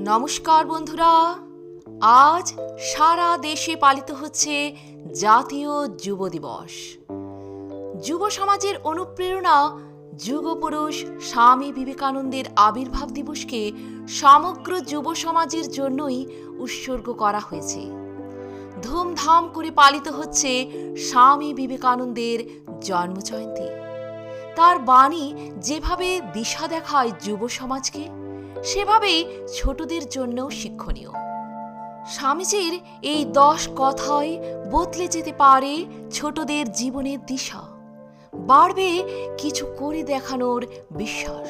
নমস্কার বন্ধুরা। আজ সারা দেশে পালিত হচ্ছে জাতীয় যুব দিবস। যুব সমাজের অনুপ্রেরণা যুগপুরুষ স্বামী বিবেকানন্দের আবির্ভাব দিবসকে সমগ্র যুব সমাজের জন্যই উৎসর্গ করা হয়েছে। ধুমধাম করে পালিত হচ্ছে স্বামী বিবেকানন্দের জন্মজয়ন্তী। তার বাণী যেভাবে দিশা দেখায় যুব সমাজকে সেভাবেই ছোটদের জন্যও শিক্ষণীয়। স্বামীজির এই দশ কথায় বদলে যেতে পারে ছোটদের জীবনের দিশা। বাড়বে কিছু করে দেখানোর বিশ্বাস।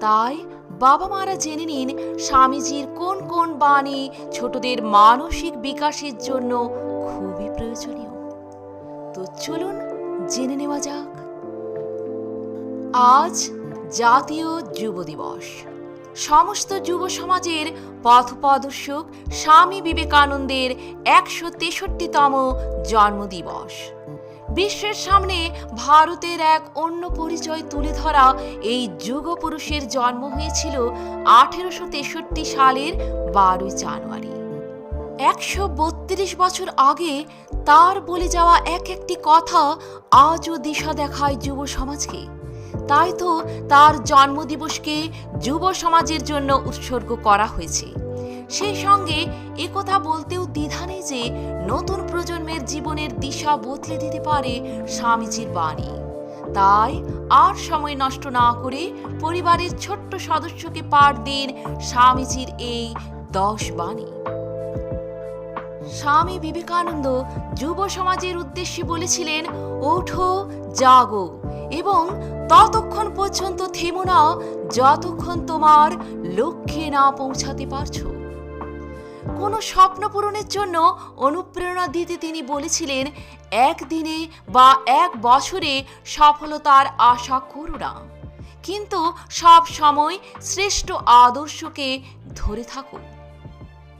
তাই বাবা মারা জেনে নিন স্বামীজির কোন কোন বাণী ছোটদের মানসিক বিকাশের জন্য খুবই প্রয়োজনীয়। তো চলুন জেনে নেওয়া যাক। আজ জাতীয় যুব দিবস। সমস্ত যুব সমাজের পথপ্রদর্শক স্বামী বিবেকানন্দের একশো তেষট্টিতম জন্মদিবস। বিশ্বের সামনে ভারতের এক অন্য পরিচয় তুলে ধরা এই যুগপুরুষের জন্ম হয়েছিল আঠেরোশো তেষট্টি সালের বারোই জানুয়ারি। একশো বত্রিশ বছর আগে তার বলে যাওয়া এক একটি কথা আজও দিশা দেখায় যুব সমাজকে তাই তো তার জন্মদিবসকে যুব সমাজের জন্য উৎসর্গ করা হয়েছে। সেই সঙ্গে একথা বলতেও দ্বিধা নেই যে নতুন প্রজন্মের জীবনের দিশা বদলে দিতে পারে স্বামীজির বাণী। তাই আর সময় নষ্ট না করে পরিবারের ছোট্ট সদস্যকে পাঠ দিন স্বামীজির এই দশ বাণী। স্বামী বিবেকানন্দ যুব সমাজের উদ্দেশ্যে বলেছিলেন, ওঠো, জাগো এবং ততক্ষণ পর্যন্ত থেমো না, যতক্ষণ তোমার লক্ষ্যে না পৌঁছাতে পারছ। কোনো স্বপ্ন পূরণের জন্য অনুপ্রেরণা দিতে তিনি বলেছিলেন, একদিনে বা এক বছরে সফলতার আশা করো না। কিন্তু সব সময় শ্রেষ্ঠ আদর্শকে ধরে থাকো।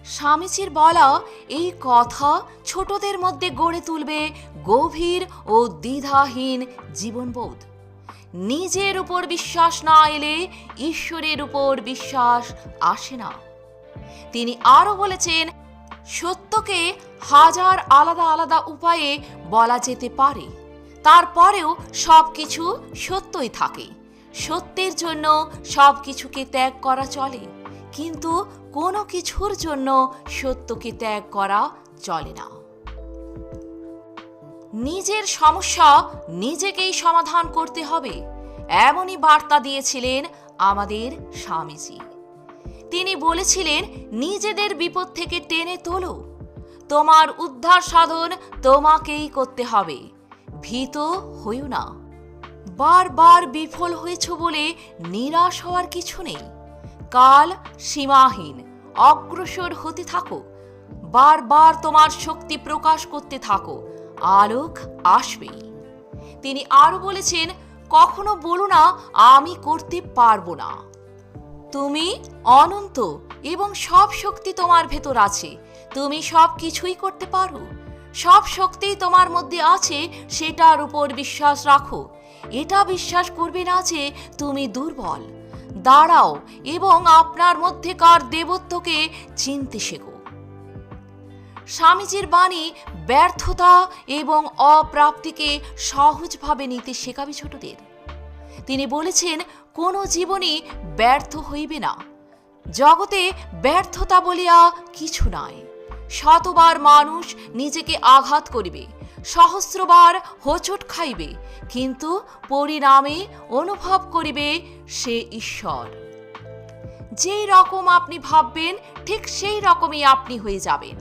স্বামীজির বলা এই কথা ছোটদের মধ্যে গড়ে তুলবে গভীর ও দ্বিধাহীন জীবনবোধ। নিজের উপর বিশ্বাস না এলে ঈশ্বরের উপর বিশ্বাস আসে না। তিনি আরও বলেছেন, সত্যকে হাজার আলাদা আলাদা উপায়ে বলা যেতে পারে। তারপরেও সব কিছু সত্যই থাকে। সত্যের জন্য সব কিছুকে ত্যাগ করা চলে। কিন্তু কোনো কিছুর জন্য সত্যকে ত্যাগ করা চলে না। নিজের সমস্যা নিজেকেই সমাধান করতে হবে, এমনই বার্তা দিয়েছিলেন আমাদের স্বামীজি। তিনি বলেছিলেন, নিজেদের বিপদ থেকে টেনে তোলো, তোমার উদ্ধার সাধন তোমাকেই করতে হবে, ভীত হইও না। বারবার বিফল হয়েছ বলে নিরাশ হওয়ার কিছু নেই। কাল সীমাহীন, অগ্রসর হতে থাকো। বারবার তোমার শক্তি প্রকাশ করতে থাকো। আলোক আসবেই তিনি আরও বলেছেন, কখনো বলো না, আমি করতে পারব না। তুমি অনন্ত এবং সব শক্তি তোমার ভেতর আছে। তুমি সব কিছুই করতে পারো। সব শক্তি তোমার মধ্যে আছে, সেটার উপর বিশ্বাস রাখো। এটা বিশ্বাস করবে না যে তুমি দুর্বল। দাঁড়াও এবং আপনার মধ্যেকার দেবত্বকে চিনতে শেখো। স্বামীজির বাণী ব্যর্থতা এবং অপ্রাপ্তিকে সহজভাবে নিতে শেখাবে ছোটদের। তিনি বলেছেন, কোনো জীবনই ব্যর্থ হইবে না। জগতে ব্যর্থতা বলিয়া কিছু নাই। শতবার মানুষ নিজেকে আঘাত করিবে। সহস্রবার হোচট খাইবে, কিন্তু পরিণামে অনুভব করিবে সে ঈশ্বর। যেই রকম আপনি ভাববেন, ঠিক সেই রকমই আপনি হয়ে যাবেন।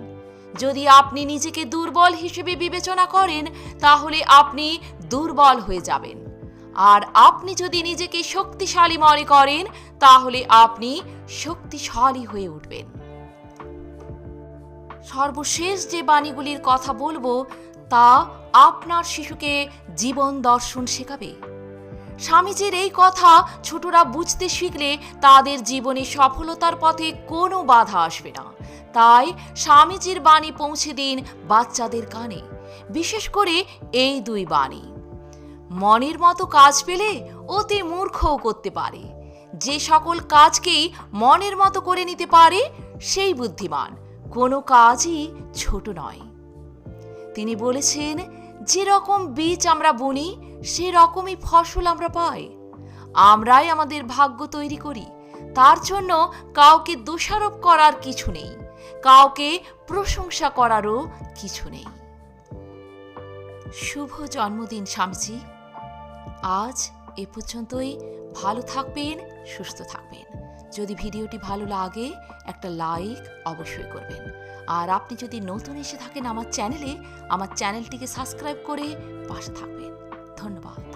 যদি আপনি নিজেকে দুর্বল হিসেবে বিবেচনা করেন, তাহলে আপনি দুর্বল হয়ে যাবেন। আর আপনি যদি নিজেকে শক্তিশালী মনে করেন, তাহলে আপনি শক্তিশালী হয়ে উঠবেন। সর্বশেষ যে বাণীগুলির কথা বলব তা আপনার শিশুকে জীবন দর্শন শেখাবে। স্বামীজির এই কথা ছোটরা বুঝতে শিখলে তাদের জীবনে সফলতার পথে কোনো বাধা আসবে না। তাই স্বামীজির বাণী পৌঁছে দিন বাচ্চাদের কানে। বিশেষ করে এই দুই বাণী। মনের মতো কাজ পেলে অতি মূর্খও করতে পারে। যে সকল কাজকেই মনের মতো করে নিতে পারে, সেই বুদ্ধিমান। কোনো কাজই ছোট নয়। তিনি বলেছেন যে রকম বীজ আমরা বুনি সে রকমই ফসল আমরা পাই। আমরাই আমাদের ভাগ্য তৈরি করি। তার জন্য কাউকে দোষারোপ করার কিছু নেই। কাউকে প্রশংসা করারও কিছু নেই। শুভ জন্মদিন, স্বামীজি। আজ এ পর্যন্তই। ভালো থাকবেন, সুস্থ থাকবেন। যদি ভিডিওটি ভালো লাগে, একটা লাইক অবশ্যই করবেন। আর আপনি যদি নতুন এসে থাকেন আমার চ্যানেলে, আমার চ্যানেলটিকে সাবস্ক্রাইব করে পাশে থাকবেন। ধন্যবাদ।